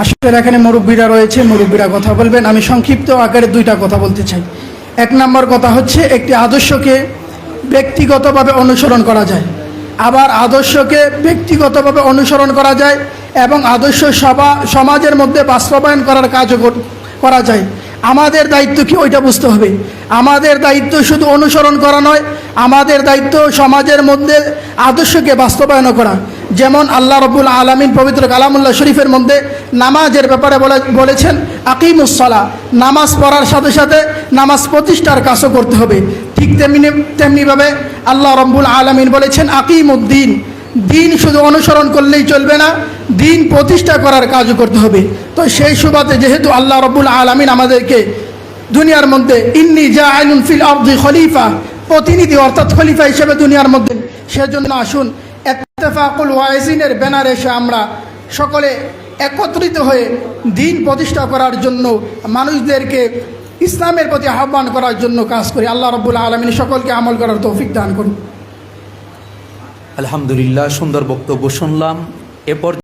আসলে এখানে মুরব্বীরা রয়েছে, মুরব্বীরা কথা বলবেন। আমি সংক্ষিপ্ত আকারে দুইটা কথা বলতে চাই। এক নম্বর কথা হচ্ছে, একটি আদর্শকে ব্যক্তিগতভাবে অনুসরণ করা যায়। আবার আদর্শকে ব্যক্তিগতভাবে অনুসরণ করা যায় এবং আদর্শ সভা, সমাজের মধ্যে বাস্তবায়ন করার কাজও করা যায়। আমাদের দায়িত্ব কি? ওইটা বুঝতে হবে। আমাদের দায়িত্ব শুধু অনুসরণ করা নয় আমাদের দায়িত্ব সমাজের মধ্যে আদর্শকে বাস্তবায়ন করা। যেমন আল্লাহ রবুল আলমিন পবিত্র কালামুল্লাহ শরীফের মধ্যে নামাজের ব্যাপারে বলে- বলেছেন আকিমুসলা নামাজ পড়ার সাথে সাথে নামাজ প্রতিষ্ঠার কাজও করতে হবে। ঠিক তেমনি তেমনিভাবে আল্লাহ রব্বুল আলমিন বলেছেন আকিমুদ্দিন দিন শুধু অনুসরণ করলেই চলবে না দিন প্রতিষ্ঠা করার কাজও করতে হবে। তো সেই সুবাদে যেহেতু আল্লাহ রব্বুল আলমিন আমাদেরকে দুনিয়ার মধ্যে, ইন্নি জা আইনুন ফিল আব্দি খলিফা প্রতিনিধি অর্থাৎ খলিফা হিসেবে দুনিয়ার মধ্যে। সেজন্য আসুন, এত্তেফাকুল ওয়াইজিনের ব্যানারে এসে আমরা সকলে একত্রিত হয়ে দিন প্রতিষ্ঠা করার জন্য, মানুষদেরকে ইসলামের প্রতি আহ্বান করার জন্য কাজ করি। আল্লাহ রব্বুল আলমিন সকলকে আমল করার তৌফিক দান করুন। আলহামদুলিল্লাহ, সুন্দর বক্তব্য শুনলাম। এরপর